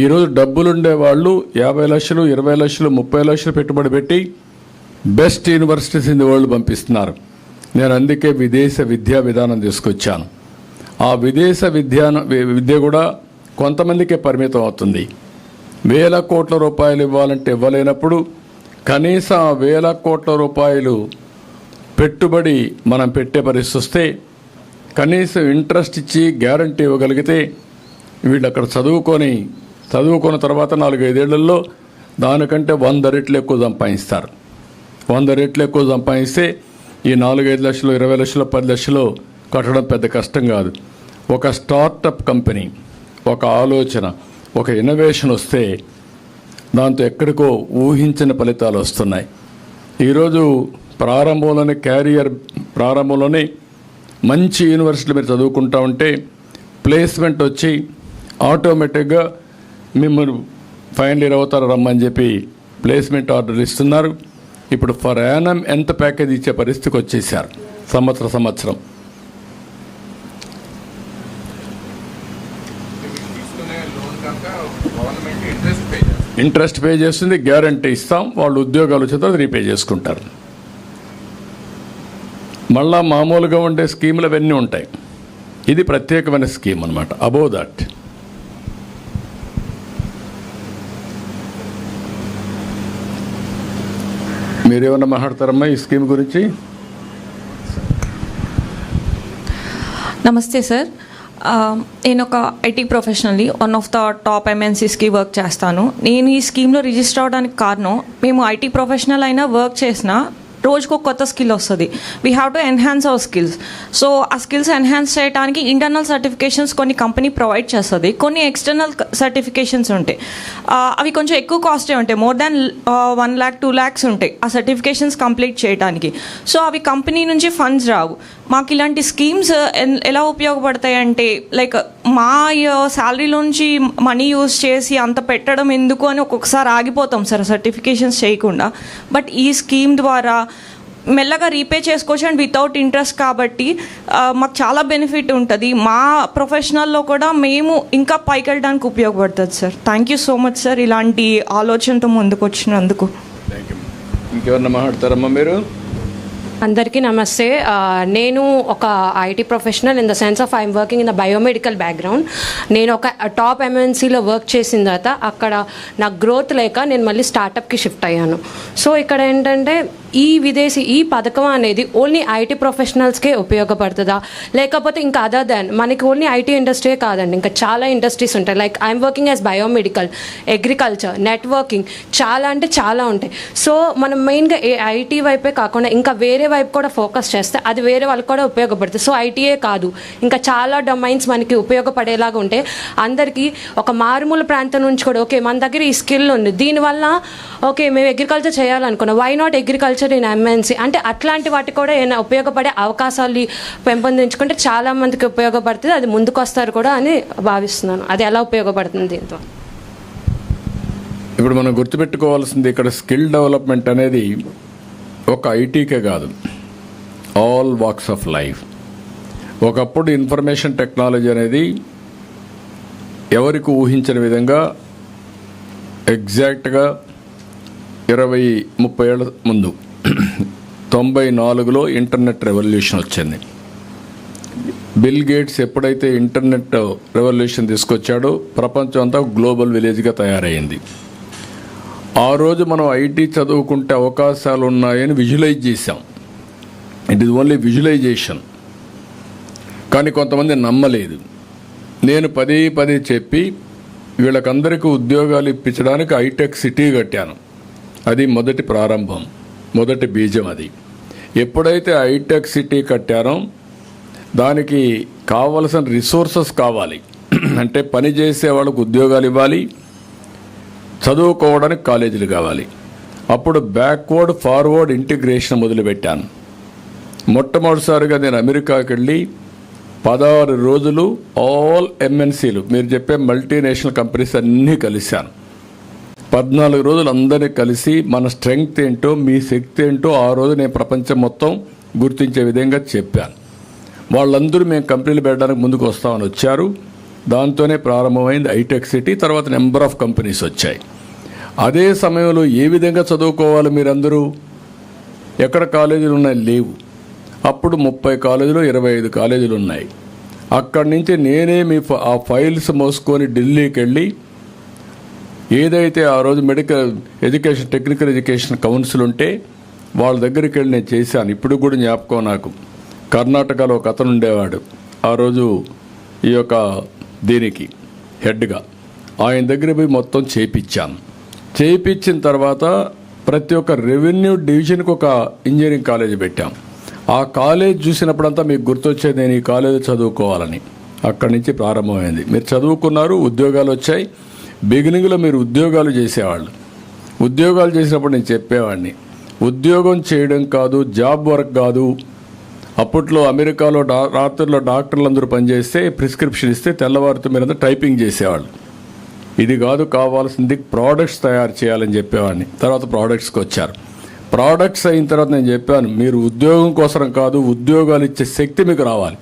ఈరోజు డబ్బులుండే వాళ్ళు యాభై లక్షలు ఇరవై లక్షలు ముప్పై లక్షలు పెట్టుబడి పెట్టి best universities in the world పంపిస్తున్నారు. నేను అందుకే విదేశ విద్యా విధానం తీసుకొచ్చాను. ఆ విదేశ విద్యా విద్య కూడా కొంతమందికే పరిమితం అవుతుంది. వేల కోట్ల రూపాయలు ఇవ్వాలంటే ఇవ్వలేనప్పుడు కనీసం ఆ వేల కోట్ల రూపాయలు పెట్టుబడి మనం పెట్టే పరిస్థితి వస్తే కనీసం ఇంట్రెస్ట్ ఇచ్చి గ్యారంటీ ఇవ్వగలిగితే వీళ్ళు అక్కడ చదువుకొని చదువుకున్న తర్వాత నాలుగైదేళ్ళలో దానికంటే వంద రెట్లు ఎక్కువ సంపాదిస్తారు. వంద రెట్లు ఎక్కువ సంపాదిస్తే ఈ నాలుగైదు లక్షలు ఇరవై లక్షలు పది లక్షలు కట్టడం పెద్ద కష్టం కాదు. ఒక స్టార్టప్ కంపెనీ ఒక ఆలోచన ఒక ఇన్నోవేషన్ వస్తే దాంతో ఎక్కడికో ఊహించిన ఫలితాలు వస్తున్నాయి. ఈరోజు ప్రారంభంలోనే క్యారియర్ ప్రారంభంలోనే మంచి యూనివర్సిటీలు మీరు చదువుకుంటా ఉంటే ప్లేస్మెంట్ వచ్చి ఆటోమేటిక్గా మిమ్మల్ని ఫైనల్ ఇయర్ అవుతారు రమ్మని చెప్పి ప్లేస్మెంట్ ఆర్డర్ ఇస్తున్నారు. ఇప్పుడు ఫర్ యానం ఎంత ప్యాకేజ్ ఇచ్చే పరిస్థితికి వచ్చేసారు సంవత్సర సంవత్సరం? ఇంట్రెస్ట్ పే చేస్తుంది గ్యారంటీ ఇస్తాం వాళ్ళు ఉద్యోగాలు వచ్చే రీపే చేసుకుంటారు. మళ్ళా మామూలుగా ఉండే స్కీములు అవన్నీ ఉంటాయి. ఇది ప్రత్యేకమైన స్కీమ్ అనమాట అబౌవ్ దాట్ మీరేమన్నా మాట్లాడతారమ్మా ఈ స్కీమ్ గురించి? నమస్తే సార్. నేను ఒక IT professionally one of the top ఎంఎన్సీస్కి work చేస్తాను. నేను ఈ స్కీమ్లో రిజిస్టర్ అవడానికి కారణం మేము ఐటీ ప్రొఫెషనల్ అయినా వర్క్ చేసినా రోజుకు కొత్త స్కిల్ వస్తుంది. We have to enhance our skills so ఆ స్కిల్స్ ఎన్హాన్స్ చేయడానికి ఇంటర్నల్ సర్టిఫికేషన్స్ కొన్ని కంపెనీ ప్రొవైడ్ చేస్తుంది. కొన్ని ఎక్స్టర్నల్ సర్టిఫికేషన్స్ ఉంటాయి. అవి కొంచెం ఎక్కువ కాస్టే ఉంటాయి. More than one lakh two lakhs ఉంటాయి. ఆ సర్టిఫికేషన్స్ కంప్లీట్ చేయడానికి సో అవి కంపెనీ నుంచి ఫండ్స్ రావు. మాకు ఇలాంటి స్కీమ్స్ uh, ఎలా ఉపయోగపడతాయి అంటే లైక్ మా శాలరీలోంచి మనీ యూస్ చేసి అంత పెట్టడం ఎందుకు అని ఒక్కొక్కసారి ఆగిపోతాం సార్ సర్టిఫికేషన్స్ చేయకుండా. బట్ ఈ స్కీమ్ ద్వారా మెల్లగా రీపే చేసుకోవచ్చు అండ్ వితౌట్ ఇంట్రెస్ట్ కాబట్టి uh, మాకు చాలా బెనిఫిట్ ఉంటుంది. మా ప్రొఫెషనల్లో కూడా మేము ఇంకా పైకి వెళ్ళడానికి ఉపయోగపడుతుంది sir thank you so much sir ఇలాంటి ఆలోచనతో ముందుకు వచ్చినందుకు ఇంకెవరన్నా మాట్లాడతారమ్మా మీరు? అందరికీ నమస్తే. నేను ఒక IT professional in the sense of I'm working in the biomedical background. నేను ఒక టాప్ ఎంఎన్సీలో వర్క్ చేసిన తర్వాత అక్కడ నా గ్రోత్ లేక నేను మళ్ళీ స్టార్టప్కి షిఫ్ట్ అయ్యాను. సో ఇక్కడ ఏంటంటే ఈ విదేశీ ఈ పథకం అనేది ఓన్లీ ఐటీ ప్రొఫెషనల్స్కే ఉపయోగపడుతుందా? లేకపోతే ఇంకా అదర్ దాన్ మనకి ఓన్లీ ఐటీ ఇండస్ట్రీయే కాదండి. ఇంకా చాలా ఇండస్ట్రీస్ ఉంటాయి. Like I'm working as biomedical agriculture networking చాలా అంటే చాలా ఉంటాయి. సో మనం మెయిన్గా ఏ ఐటీ వైపే కాకుండా ఇంకా వేరే వైపు కూడా ఫోకస్ చేస్తే అది వేరే వాళ్ళకి కూడా ఉపయోగపడుతుంది. సో ఐటీఏ కాదు. ఇంకా చాలా డొమైన్స్ మనకి ఉపయోగపడేలాగా ఉంటే అందరికీ ఒక మారుమూల ప్రాంతం నుంచి కూడా ఓకే మన దగ్గర ఈ స్కిల్ ఉంది. దీనివల్ల ఓకే మేము agriculture చేయాలనుకున్నాం. Why not agriculture in MNC అంటే అట్లాంటి వాటికి కూడా ఏమైనా ఉపయోగపడే అవకాశాలు పెంపొందించుకుంటే చాలా మందికి ఉపయోగపడుతుంది. అది ముందుకు వస్తారు కూడా అని భావిస్తున్నాను. అది ఎలా ఉపయోగపడుతుంది దీంతో? ఇప్పుడు మనం గుర్తుపెట్టుకోవాల్సింది ఇక్కడ స్కిల్ డెవలప్మెంట్ అనేది ఒక ఐటీకే కాదు. ఆల్ వాక్స్ ఆఫ్ లైఫ్ ఒకప్పుడు ఇన్ఫర్మేషన్ టెక్నాలజీ అనేది ఎవరికి ఊహించిన విధంగా ఎగ్జాక్ట్గా ఇరవై ముప్పై ఏళ్ళ ముందు తొంభై నాలుగులో ఇంటర్నెట్ రెవల్యూషన్ వచ్చింది. బిల్ గేట్స్ ఎప్పుడైతే ఇంటర్నెట్ రెవల్యూషన్ తీసుకొచ్చాడో ప్రపంచం అంతా గ్లోబల్ విలేజ్గా తయారైంది. ఆ రోజు మనం ఐటీ చదువుకుంటే అవకాశాలు ఉన్నాయని విజువలైజ్ చేశాం. It is only visualisation. కానీ కొంతమంది నమ్మలేదు. నేను పదే పదే చెప్పి వీళ్ళకందరికీ ఉద్యోగాలు ఇప్పించడానికి ఐటెక్ సిటీ కట్టాను. అది మొదటి ప్రారంభం మొదటి బీజం అది. ఎప్పుడైతే హైటెక్ సిటీ కట్టారో దానికి కావలసిన రిసోర్సెస్ కావాలి. అంటే పని చేసే వాళ్ళకు ఉద్యోగాలు ఇవ్వాలి చదువుకోవడానికి కాలేజీలు కావాలి. అప్పుడు బ్యాక్వర్డ్ ఫార్వర్డ్ ఇంటిగ్రేషన్ మొదలుపెట్టాను. మొట్టమొదటిసారిగా నేను అమెరికాకి వెళ్ళి పదహారు రోజులు ఆల్ ఎంఎన్సీలు మీరు చెప్పే మల్టీనేషనల్ కంపెనీస్ అన్నీ కలిశాను. పద్నాలుగు రోజులు అందరినీ కలిసి మన స్ట్రెంగ్త్ ఏంటో మీ శక్తి ఏంటో ఆ రోజు నేను ప్రపంచం మొత్తం గుర్తించే విధంగా చెప్పాను. వాళ్ళందరూ మేము కంపెనీలు పెట్టడానికి ముందుకు వస్తామని వచ్చారు. దాంతోనే ప్రారంభమైంది హైటెక్ సిటీ తర్వాత నెంబర్ ఆఫ్ కంపెనీస్ వచ్చాయి. అదే సమయంలో ఏ విధంగా చదువుకోవాలి మీరందరూ? ఎక్కడ కాలేజీలు ఉన్నాయి? లేవు. అప్పుడు ముప్పై కాలేజీలు ఇరవై ఐదు కాలేజీలు ఉన్నాయి. అక్కడి నుంచి నేనే మీ ఫ- ఆ ఫైల్స్ మోసుకొని ఢిల్లీకి వెళ్ళి ఏదైతే ఆ రోజు medical education technical education council ఉంటే వాళ్ళ దగ్గరికి వెళ్ళి నేను చేశాను. ఇప్పుడు కూడా జ్ఞాపకం నాకు. కర్ణాటకలో ఒక అతను ఉండేవాడు. ఆ రోజు ఈ యొక్క దీనికి హెడ్గా ఆయన దగ్గర పోయి మొత్తం చేయించాను చేయించిన తర్వాత ప్రతి ఒక్క రెవెన్యూ డివిజన్కి ఒక ఇంజనీరింగ్ కాలేజ్ పెట్టాం. ఆ కాలేజ్ చూసినప్పుడంతా మీకు గుర్తొచ్చేది నేను ఈ కాలేజ్ చదువుకోవాలని. అక్కడి నుంచి ప్రారంభమైంది. మీరు చదువుకున్నారు ఉద్యోగాలు వచ్చాయి. బిగినింగ్లో మీరు ఉద్యోగాలు చేసేవాళ్ళు. ఉద్యోగాలు చేసినప్పుడు నేను చెప్పేవాడిని ఉద్యోగం చేయడం కాదు జాబ్ వర్క్ కాదు. అప్పట్లో అమెరికాలో డా రాత్రుల్లో డాక్టర్లు అందరూ పనిచేస్తే ప్రిస్క్రిప్షన్ ఇస్తే తెల్లవారితో మీరంతా టైపింగ్ చేసేవాళ్ళు. ఇది కాదు కావాల్సింది ప్రోడక్ట్స్ తయారు చేయాలని చెప్పేవాడిని. తర్వాత ప్రోడక్ట్స్కి వచ్చారు. ప్రోడక్ట్స్ అయిన తర్వాత నేను చెప్పాను మీరు ఉద్యోగం కోసం కాదు ఉద్యోగాలు ఇచ్చే శక్తి మీకు రావాలి.